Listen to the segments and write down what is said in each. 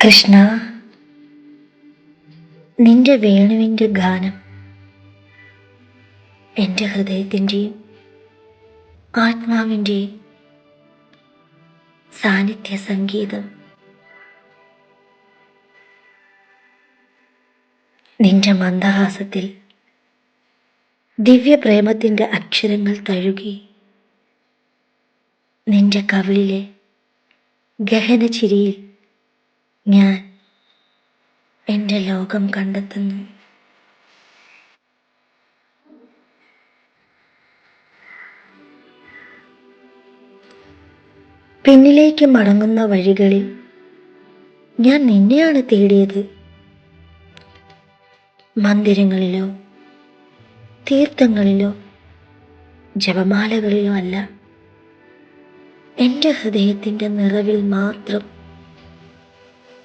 കൃഷ്ണ നിന്റെ വേണുവിന്റെ ഗാനം എന്റെ ഹൃദയത്തിന്റെയും ആത്മാവിന്റെയും സാന്നിധ്യ സംഗീതം നിന്റെ മന്ദഹാസത്തിൽ ദിവ്യപ്രേമത്തിന്റെ അക്ഷരങ്ങൾ തഴുകി നിന്റെ കവിളിലെ ഗഹന ചിരിയിൽ ഞാൻ എന്റെ ലോകം കണ്ടെത്തുന്നു. പിന്നിലേക്ക് മടങ്ങുന്ന വഴികളിൽ ഞാൻ നിന്നെയാണ് തേടിയത്. മന്ദിരങ്ങളിലോ തീർത്ഥങ്ങളിലോ ജപമാലകളിലോ അല്ല. എന്റെ ഹൃദയത്തിന്റെ നിറവിൽ മാത്രം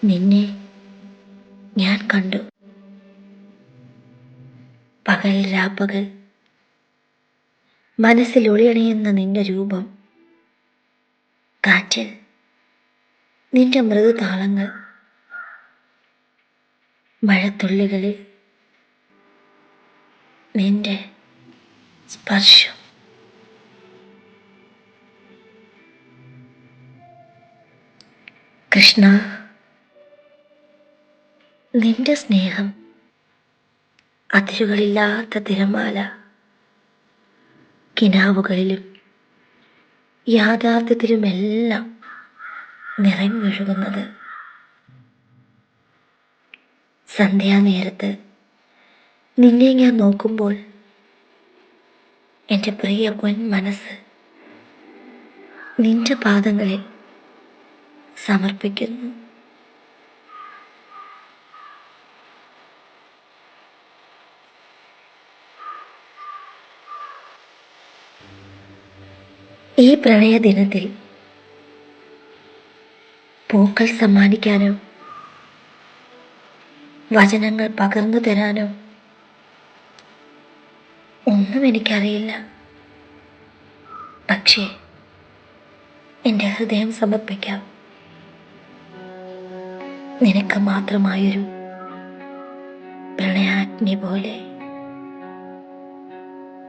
നിന്നെ ഞാൻ കണ്ടു. പകൽ രാപ്പകൽ. മനസ്സിൽ ഒളിയണിയുന്ന നിന്റെ രൂപം. കാറ്റിൽ. നിന്റെ മൃദുതാളങ്ങൾ. മഴത്തുള്ളികളിൽ. നിന്റെ സ്പർശം. കൃഷ്ണ നിന്റെ സ്നേഹം അതിരുകളില്ലാത്ത തിരമാല. കിനാവുകളിലും യാഥാർത്ഥ്യത്തിലുമെല്ലാം നിറഞ്ഞൊഴുകുന്നത് സന്ധ്യാനേരത്ത് നിന്നെ ഞാൻ നോക്കുമ്പോൾ എന്റെ പ്രിയ പൊൻ മനസ്സ് നിന്റെ പാദങ്ങളിൽ സമർപ്പിക്കുന്നു. ഈ പ്രണയ ദിനത്തിൽ പൂക്കൾ സമ്മാനിക്കാനോ വചനങ്ങൾ പകർന്നു തരാനോ ഒന്നും എനിക്കറിയില്ല. പക്ഷേ എന്റെ ഹൃദയം സമർപ്പിക്കാം. നിനക്ക് മാത്രമായൊരു പ്രണയാജ്ഞ പോലെ